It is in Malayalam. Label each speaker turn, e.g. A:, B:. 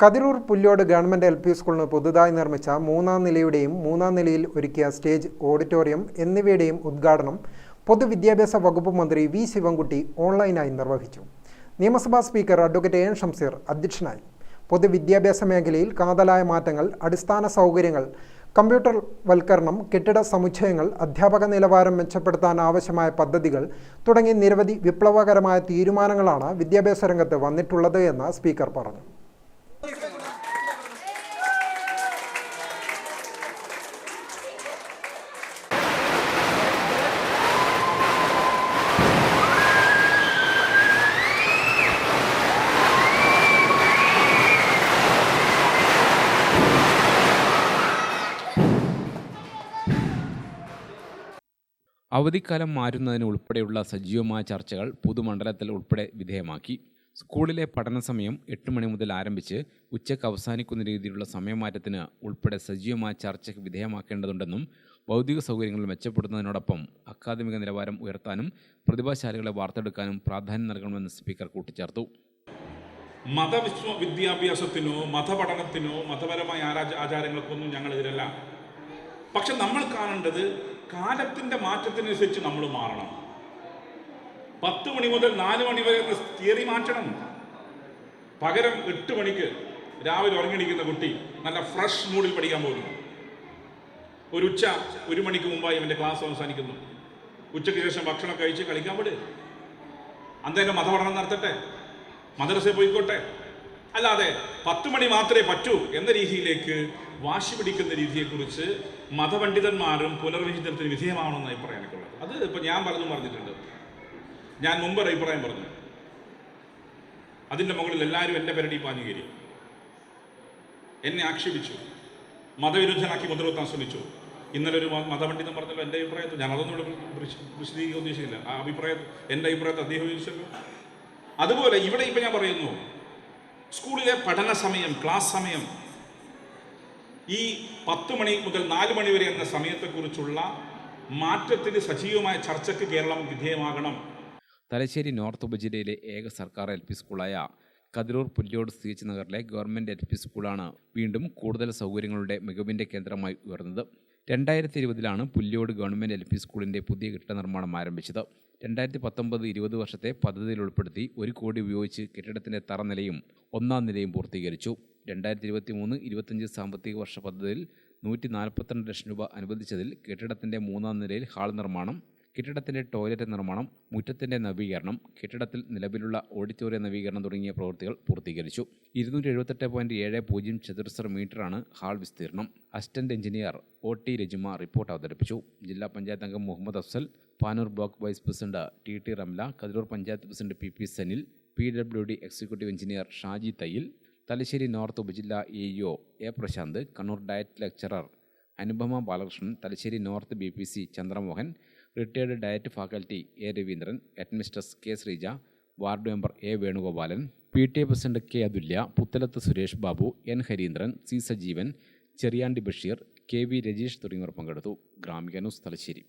A: Kathirur Pullod government L P സ്കൂളിന് പുതുതായി നിർമ്മിച്ച മൂന്നാം നിലയുടെയും മൂന്നാം നിലയിൽ ഒരുക്കിയ സ്റ്റേജ് ഓഡിറ്റോറിയം എന്നിവയുടെയും ഉദ്ഘാടനം പൊതുവിദ്യാഭ്യാസ വകുപ്പ് മന്ത്രി വി ശിവൻകുട്ടി ഓൺലൈനായി നിർവഹിച്ചു. നിയമസഭാ സ്പീക്കർ അഡ്വക്കേറ്റ് എൻ ഷംസീർ അധ്യക്ഷനായി. പൊതുവിദ്യാഭ്യാസ മേഖലയിൽ കാതലായ മാറ്റങ്ങൾ അടിസ്ഥാന സൗകര്യങ്ങൾ കമ്പ്യൂട്ടർ വൽക്കരണം കെട്ടിട സമുച്ചയങ്ങൾ അധ്യാപക നിലവാരം മെച്ചപ്പെടുത്താൻ ആവശ്യമായ പദ്ധതികൾ തുടങ്ങി നിരവധി വിപ്ലവകരമായ തീരുമാനങ്ങളാണ് വിദ്യാഭ്യാസ രംഗത്ത് വന്നിട്ടുള്ളത് എന്ന് സ്പീക്കർ പറഞ്ഞു.
B: അവധിക്കാലം മാറ്റുന്നതിന് ഉൾപ്പെടെയുള്ള സജീവമായ ചർച്ചകൾ പുതുമണ്ഡലത്തിൽ ഉൾപ്പെടെ വിധേയമാക്കി. സ്കൂളിലെ പഠന സമയം എട്ട് മണി മുതൽ ആരംഭിച്ച് ഉച്ചയ്ക്ക് അവസാനിക്കുന്ന രീതിയിലുള്ള സമയമാറ്റത്തിന് ഉൾപ്പെടെ സജീവമായ ചർച്ചയ്ക്ക് വിധേയമാക്കേണ്ടതുണ്ടെന്നും ഭൗതിക സൗകര്യങ്ങൾ മെച്ചപ്പെടുത്തുന്നതിനോടൊപ്പം അക്കാദമിക നിലവാരം ഉയർത്താനും പ്രതിഭാശാലികളെ വാർത്തെടുക്കാനും പ്രാധാന്യം നൽകണമെന്ന് സ്പീക്കർ കൂട്ടിച്ചേർത്തു.
C: മതവിശ്വ വിദ്യാഭ്യാസത്തിനോ മതപഠനത്തിനോ മതപരമായ ആചാരങ്ങൾക്കൊന്നും ഞങ്ങളെതിരല്ല പക്ഷെ നമ്മൾ കാണേണ്ടത് കാലത്തിന്റെ മാറ്റത്തിനനുസരിച്ച് നമ്മൾ മാറണം. പത്ത് മണി മുതൽ നാല് മണി വരെ തിയറി മാറ്റണം. പകരം എട്ട് മണിക്ക് രാവിലെ ഉറങ്ങിണിക്കുന്ന കുട്ടി നല്ല ഫ്രഷ് മൂഡിൽ പഠിക്കാൻ പോകുന്നു. ഒരു ഉച്ച ഒരു മണിക്ക് മുമ്പായി അവന്റെ ക്ലാസ് അവസാനിക്കുന്നു. ഉച്ചയ്ക്ക് ശേഷം ഭക്ഷണം കഴിച്ച് കളിക്കാൻ വിട്. അന്നേരം മതപഠനം നടത്തട്ടെ. മദ്രസയിൽ പോയിക്കോട്ടെ. അല്ലാതെ പത്ത് മണി മാത്രമേ പറ്റൂ എന്ന രീതിയിലേക്ക് വാശി പിടിക്കുന്ന രീതിയെക്കുറിച്ച് മതപണ്ഡിതന്മാരും പുനർവിചിന്തനത്തിന് വിധേയമാണെന്ന് അഭിപ്രായം എനിക്കുള്ളത്. അത് ഇപ്പം ഞാൻ പറഞ്ഞു പറഞ്ഞിട്ടുണ്ട്. ഞാൻ മുമ്പ് അഭിപ്രായം പറഞ്ഞു. അതിന്റെ മുകളിൽ എല്ലാവരും എന്റെ പരടി പാഞ്ഞു കയറി. എന്നെ ആക്ഷേപിച്ചു. മതവിരുദ്ധനാക്കി മുദ്രവെത്താൻ ശ്രമിച്ചു. ഇന്നലെ ഒരു മതപണ്ഡിതം പറഞ്ഞല്ലോ എന്റെ അഭിപ്രായത്തിൽ. ഞാൻ അതൊന്നും ഇവിടെ വിശ- വിശദീകരിക്കാൻ ഉദ്ദേശിക്കില്ല ആ അഭിപ്രായം എന്റെ അഭിപ്രായത്തിൽ അദ്ദേഹം ചോദിച്ചല്ലോ. അതുപോലെ ഇവിടെ ഇപ്പം ഞാൻ പറയുന്നു സ്കൂളിലെ പഠന സമയം ക്ലാസ് സമയം ഈ പത്ത് മണി മുതൽ നാല് മണി വരെ എന്ന സമയത്തെക്കുറിച്ചുള്ള മാറ്റത്തിന് സജീവമായ ചർച്ചയ്ക്ക് കേരളം വിധേയമാകണം.
B: തലശ്ശേരി നോർത്ത് ഉപജില്ലയിലെ ഏക സർക്കാർ എൽ പി സ്കൂളായ കതിരൂർ പുല്ലോട് സി എച്ച് നഗറിലെ ഗവൺമെന്റ് എൽ പി സ്കൂളാണ് വീണ്ടും കൂടുതൽ സൗകര്യങ്ങളുടെ മികവിന്റെ കേന്ദ്രമായി ഉയർന്നത്. രണ്ടായിരത്തി ഇരുപതിലാണ് പുല്ലോട് ഗവൺമെന്റ് എൽ പി സ്കൂളിന്റെ പുതിയ കെട്ടിട നിർമ്മാണം ആരംഭിച്ചത്. രണ്ടായിരത്തി പത്തൊമ്പത് ഇരുപത് വർഷത്തെ പദ്ധതിയിൽ ഉൾപ്പെടുത്തി ഒരു കോടി ഉപയോഗിച്ച് കെട്ടിടത്തിന്റെ തറനിലയും ഒന്നാം നിലയും പൂർത്തീകരിച്ചു. രണ്ടായിരത്തി ഇരുപത്തി മൂന്ന് ഇരുപത്തഞ്ച് സാമ്പത്തിക വർഷ പദ്ധതിയിൽ നൂറ്റി നാൽപ്പത്തിരണ്ട് ലക്ഷം രൂപ അനുവദിച്ചതിൽ കെട്ടിടത്തിന്റെ മൂന്നാം നിലയിൽ ഹാൾ നിർമ്മാണം കെട്ടിടത്തിന്റെ ടോയ്ലറ്റ് നിർമ്മാണം മുറ്റത്തിന്റെ നവീകരണം കെട്ടിടത്തിൽ നിലവിലുള്ള ഓഡിറ്റോറിയം നവീകരണം തുടങ്ങിയ പ്രവൃത്തികൾ പൂർത്തീകരിച്ചു. ഇരുന്നൂറ്റി എഴുപത്തെട്ട് പോയിന്റ് ഏഴ് പൂജ്യം ചതുരശ്ര മീറ്ററാണ് ഹാൾ വിസ്തീർണം. Assistant engineer O T Rajima report അവതരിപ്പിച്ചു. ജില്ലാ പഞ്ചായത്ത് അംഗം Muhammad Afsal Panoor block vice president T T Ramla Kathirur panchayat president P P Sanil P W D executive engineer Shaji Thayyil Thalassery north ഉപജില്ലാ A E O A Prashanth Kannur DIET lecturer Anupama Balakrishnan Thalassery north B P C Chandramohan retired DIET faculty A Raveendran headmistress K Sreeja ward member A Venugopalan P T A president K Athulya Puthalath Suresh Babu N Harindran C Sajeevan Cheriyandi Basheer K V Rajeesh തുടങ്ങിയവർ പങ്കെടുത്തു. ഗ്രാമികനു ന്യൂസ് തലശ്ശേരി.